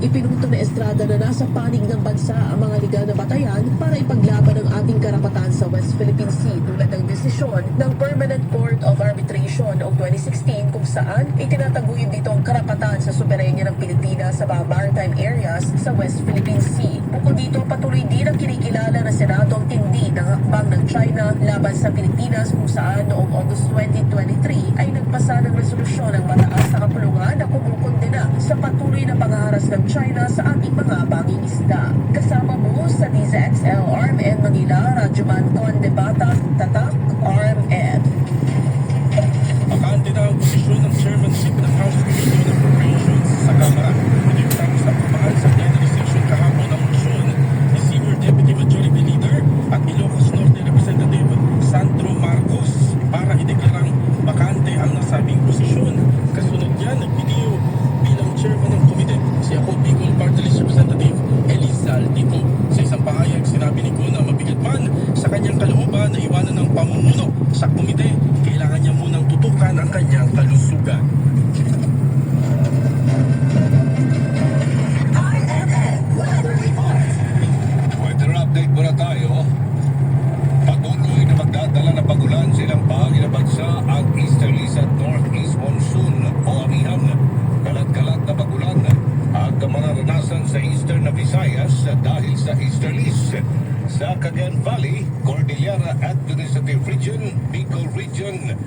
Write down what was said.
Ipinuto na Estrada na nasa panig ng bansa ang mga legal na batayan para ipaglaban ang ating karapatan sa West Philippine Sea tulad ng desisyon ng Permanent Court of Arbitration noong 2016 kung saan itinataguyod dito ang karapatan sa soberenya ng Pilipinas sa mga maritime areas sa West Philippine Sea. Bukod dito, patuloy din ang kinikilala na Senado ang tindi ng hakbang ng China laban sa Pilipinas kung saan noong August 2023 ay nagpasa ng resolusyon ng mataas na kapulungan na kumukondena sa patuloy na pangaharas ng China sa ating mga banging isda. Kasama mo sa DZXL RMN Manila, Radyoman Conde Bata, Tatak, na iwanan ng pamumuno sa komite, kailangan niya munang tutukan ang kanyang kalusugan. Weather update muna tayo. Patuloy na magdadala ng pagulan sa ilang bahagi ng bansa ang easterlies at northeast monsoon o amihan. Kalat-kalat na pagulan ang mararanasan sa eastern na Visayas dahil sa easterlies. Sa Cagayan Valley, Cordillera Administrative Region, Bicol Region,